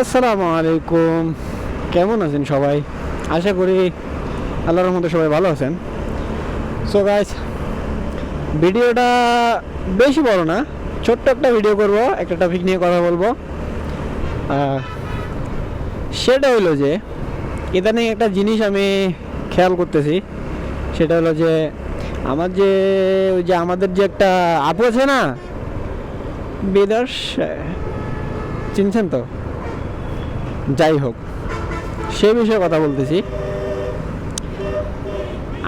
আসসালামু আলাইকুম। কেমন আছেন সবাই? আশা করি আল্লাহর রহমতে সবাই ভালো আছেন। সো গাইস ভিডিওটা বেশি বড় না, ছোট্ট একটা ভিডিও করব, একটা টপিক নিয়ে কথা বলব। সেটা হলো যে, ইদানিং একটা জিনিস আমি খেয়াল করতেছি, সেটা হলো যে, আমার যে, ওই যে আমাদের যে একটা আপু আছে না বিদর্শ চিনছেন তো? যাই হোক সে বিষয়ে কথা বলতেছি।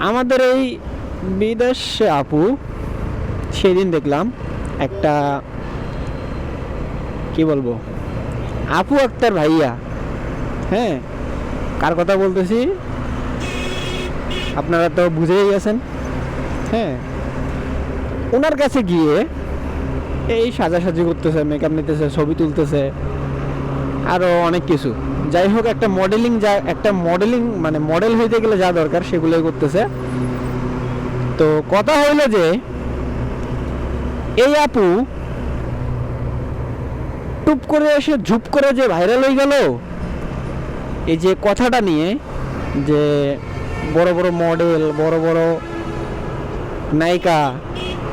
আমাদের এই বিদেশ আপু, সেদিন দেখলাম একটা, কি বলব, আপু আক্তার ভাইয়া হ্যাঁ কার কথা বলতেছি? আপনারা তো বুঝেই গেছেন হ্যাঁ। ওনার কাছে গিয়ে এই সাজাসাজি করতেছে মেকআপ নিতেছে, ছবি তুলতেছে আরও অনেক কিছু। যাই হোক, একটা মডেলিং যা একটা মডেলিং মানে মডেল হইতে গেলে যা দরকার সেগুলোই করতেছে। তো কথা হইল যে, এই আপু টুপ করে এসে ঝুপ করে যে ভাইরাল হয়ে গেল, এই যে কথাটা নিয়ে যে বড় বড় মডেল বড় বড় নায়িকা,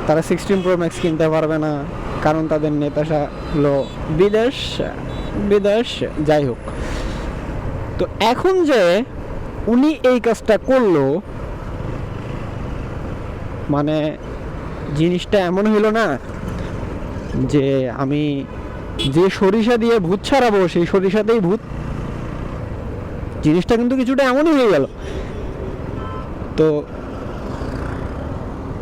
তারা সিক্সটিন প্রো ম্যাক্স কিনতে পারবে না, কারণ তাদের নেতাসা হলো বিদেশ। বিদেশ যাই হোক। তো এখন যে উনি এই কাজটা করল মানে জিনিসটা এমন হইল না যে আমি যে সরিষা দিয়ে ভূত ছাড়াবো, সেই সরিষাতেই ভূত। জিনিসটা কিন্তু কিছুটা এমনই হয়ে গেল। তো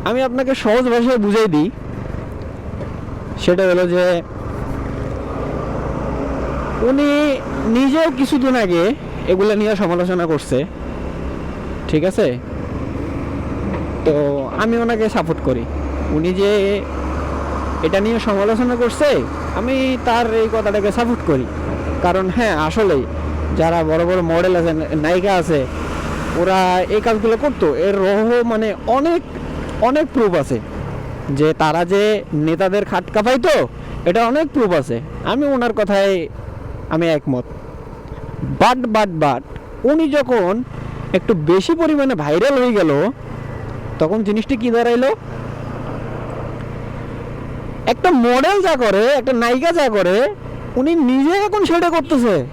আমি আপনাকে সহজ ভাষায় বুঝাই দিই। সেটা হলো যে উনি নিজেও কিছুদিন আগে এগুলো নিয়ে সমালোচনা করছে। ঠিক আছে? তো আমি ওনাকে সাপোর্ট করি। উনি যে এটা নিয়ে সমালোচনা করছে, আমি তার এই কথাটাকে সাপোর্ট করি। কারণ হ্যাঁ আসলেই যারা বড় বড় মডেল আছে, নায়িকা আছে, ওরা এই কাজগুলো করতো। এর রহ মানে অনেক অনেক প্রুফ আছে। যে তারা যে নেতাদের খাট কাঁপাইতো এটা অনেক প্রুফ আছে। আমি ওনার কথায় আমি একমত। বাট বাট বাট উনি যখন একটু বেশি পরিমাণে ভাইরাল হয়ে গেল, তখন জিনিসটি কি দাঁড়াইলো? একটা মডেল যা করে, একটা নায়িকা যা করে, উনি নিজে এখন সেটা করতেছে।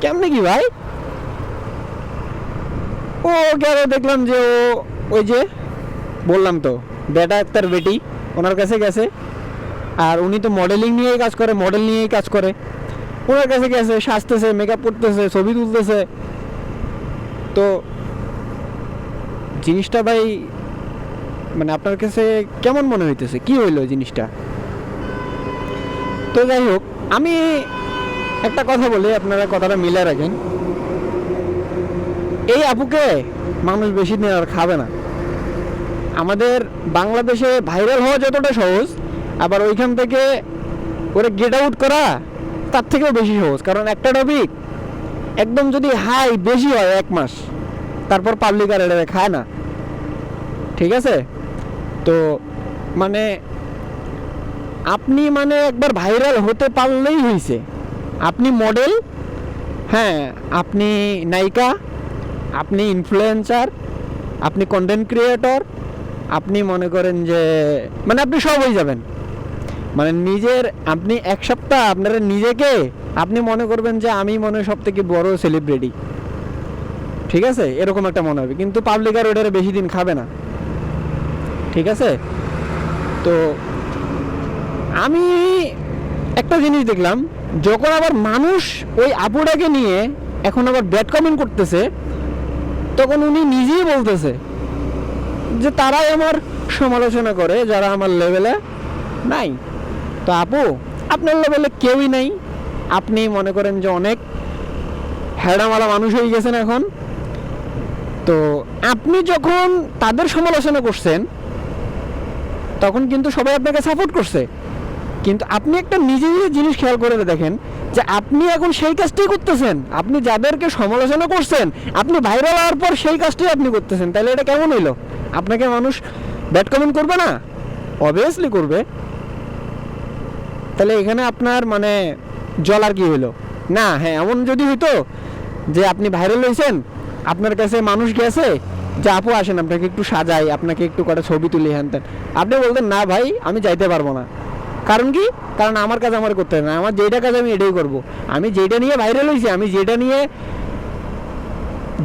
কেমনে কি ভাই? ও গেল দেখলাম যে ও, ওই যে, বললাম তো, বেটা একটার বেটি, ওনার কাছে গেছে। আর উনি তো মডেলিং নিয়েই কাজ করে মডেল নিয়েই কাজ করে। ওনার কাছে গেছে, সাজতেছে মেকআপ করতেছে, ছবি তুলতেছে। তো জিনিসটা ভাই মানে আপনার কাছে কেমন মনে হইতেছে? কি হইল জিনিসটা? তো যাই হোক, আমি একটা কথা বলি, আপনারা কথাটা মিলে রাখেন। এই আপুকে মানুষ বেশি দিন আর খাবে না। আমাদের বাংলাদেশে ভাইরাল হওয়া যতটা সহজ আবার ওইখান থেকে ওরে গেট আউট করা, তার থেকেও বেশি সহজ। কারণ একটা টপিক একদম যদি হাই বেশি হয় এক মাস, তারপর পাবলিক আর এটা খায় না। ঠিক আছে? তো মানে আপনি মানে একবার ভাইরাল হতে পারলেই হয়েছে আপনি মডেল হ্যাঁ আপনি নায়িকা, আপনি ইনফ্লুয়েন্সার আপনি কন্টেন্ট ক্রিয়েটর আপনি মনে করেন যে মানে আপনি সব হয়ে যাবেন। মানে নিজের, আপনি এক সপ্তাহ আপনার নিজেকে, আপনি মনে করবেন যে আমি মনে হয় সব থেকে বড় সেলিব্রিটি ঠিক আছে? এরকম একটা মনে হবে। কিন্তু পাবলিক আর ওটারে বেশি দিন খাবে না। ঠিক আছে? তো আমি একটা জিনিস দেখলাম, যখন আবার মানুষ ওই আপুটাকে নিয়ে এখন আবার ব্যাড কমেন্ট করতেছে, তখন উনি নিজেই বলতেছে যে তারাই আমার সমালোচনা করে, যারা আমার লেভেলে নাই। তো আপু, আপনার লেভেলে কেউই নাই। আপনি মনে করেন যে অনেক হ্যাডামালা মানুষ হয়ে গেছেন এখন। তো আপনি যখন তাদের সমালোচনা করছেন, তখন কিন্তু সবাই আপনাকে সাপোর্ট করছে। কিন্তু আপনি একটা নিজে নিজে জিনিস খেয়াল করে দেখেন যে আপনি এখন সেই কাজটাই করতেছেন। আপনি যাদেরকে সমালোচনা করছেন, আপনি ভাইরাল হওয়ার পর সেই কাজটাই আপনি করতেছেন। তাহলে এটা কেমন হইল? আপনাকে মানুষ ব্যাড কমেন্ট করবে না? অবভিয়াসলি করবে। তাহলে এখানে আপনার মানে জল আর কি হইল? না হ্যাঁ এমন যদি হইতো যে আপনি ভাইরাল হয়েছেন আপনার কাছে মানুষ গেছে, যে আপু আসেন, আপনাকে একটু সাজাই, আপনাকে একটু কটা ছবি তুলি, হ্যান ত্যান। আপনি বলতেন, না ভাই, আমি যাইতে পারব না। কারণ কি? কারণ আমার কাজ আমার করতে না। আমার যেটা কাজ আমি এটাই করব। আমি যেটা নিয়ে ভাইরাল হয়েছি আমি যেটা নিয়ে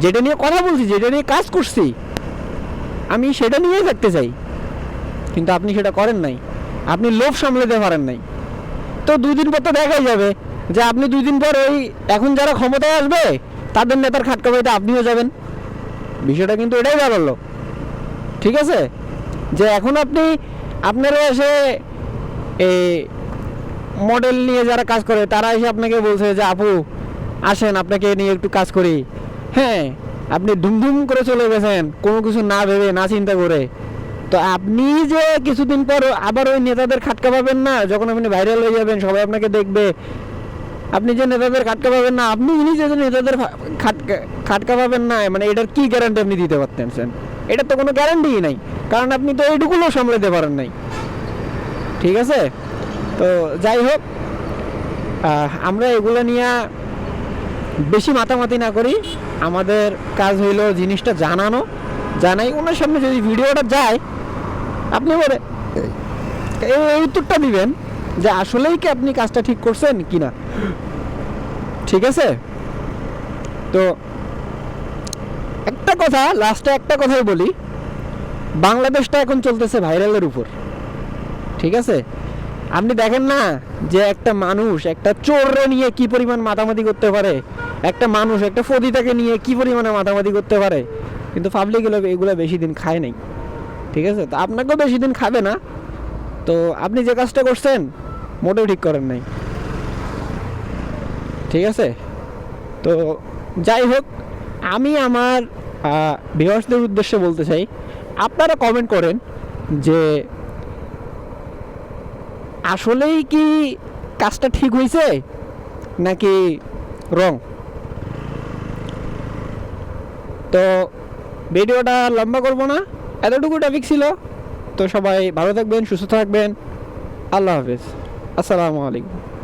যেটা নিয়ে কথা বলছি যেটা নিয়ে কাজ করছি, আমি সেটা নিয়েই থাকতে চাই। কিন্তু আপনি সেটা করেন নাই। আপনি লোভ সামলাতে পারেন নাই। তো দুই দিন পর তো দেখাই যাবে যে আপনি দুই দিন পর ওই এখন যারা ক্ষমতায় আসবে, তাদের নেতার খাটকা পাইতে আপনিও যাবেন। বিষয়টা কিন্তু এটাই দাঁড়াল ঠিক আছে? যে এখন আপনি আপনারা এসে এই মডেল নিয়ে যারা কাজ করে, তারা এসে আপনাকে বলছে যে, আপু, আসেন, আপনাকে নিয়ে একটু কাজ করি। হ্যাঁ আপনি ধুমধুম করে চলে গেছেন, কোনো কিছু না ভেবে, না চিন্তা করে। তো আপনি যে কিছুদিন পর আবার ওই নেতাদের খাটকা পাবেন না, যখন আপনি ভাইরাল হয়ে যাবেন, সবাই আপনাকে দেখবে। আপনি যে নেতাদের খাটকা পাবেন না, আপনি নিজে যে নেতাদের খাটকা খাটকা পাবেন না মানে এটার কি গ্যারান্টি আপনি দিতে পারতেন এটার তো কোনো গ্যারান্টিই নাই, কারণ আপনি তো এইটুকুলো সামলাতে পারেন নাই। ঠিক আছে? তো যাই হোক আমরা এগুলো নিয়ে বেশি মাতামাতি না করি। আমাদের কাজ হইল জিনিসটা জানানো। জানাই, ওনার সামনে যদি ভিডিওটা যায় আপনি বলে, এই উত্তরটা দিবেন যে আসলেই কি আপনি কাজটা ঠিক করছেন কি না ঠিক আছে? তো একটা কথা লাস্টে একটা কথাই বলি, বাংলাদেশটা এখন চলতেছে ভাইরালের উপর। ঠিক আছে? আপনি দেখেন না যে একটা মানুষ, একটা চোররে নিয়ে কি পরিমাণ মাতামাতি করতে পারে? একটা মানুষ, একটা ফদিতাকে নিয়ে কি পরিমাণে মাতামাতি করতে পারে? কিন্তু পাবলিক এগুলো বেশি দিন খায় নাই। ঠিক আছে? তো আপনাকেও বেশি দিন খাবে না। তো আপনি যে কাজটা করছেন, মোটেও ঠিক করেন নাই। ঠিক আছে? তো যাই হোক, আমি আমার ভিউয়ার্সদের উদ্দেশ্যে বলতে চাই, আপনারা কমেন্ট করেন যে, আসলেই কি কাজটা ঠিক হয়েছে, নাকি রং তো ভিডিওটা লম্বা করব না। এতটুকু টপিক ছিল। তো সবাই ভালো থাকবেন সুস্থ থাকবেন। আল্লাহ হাফেজ। আসসালামু আলাইকুম।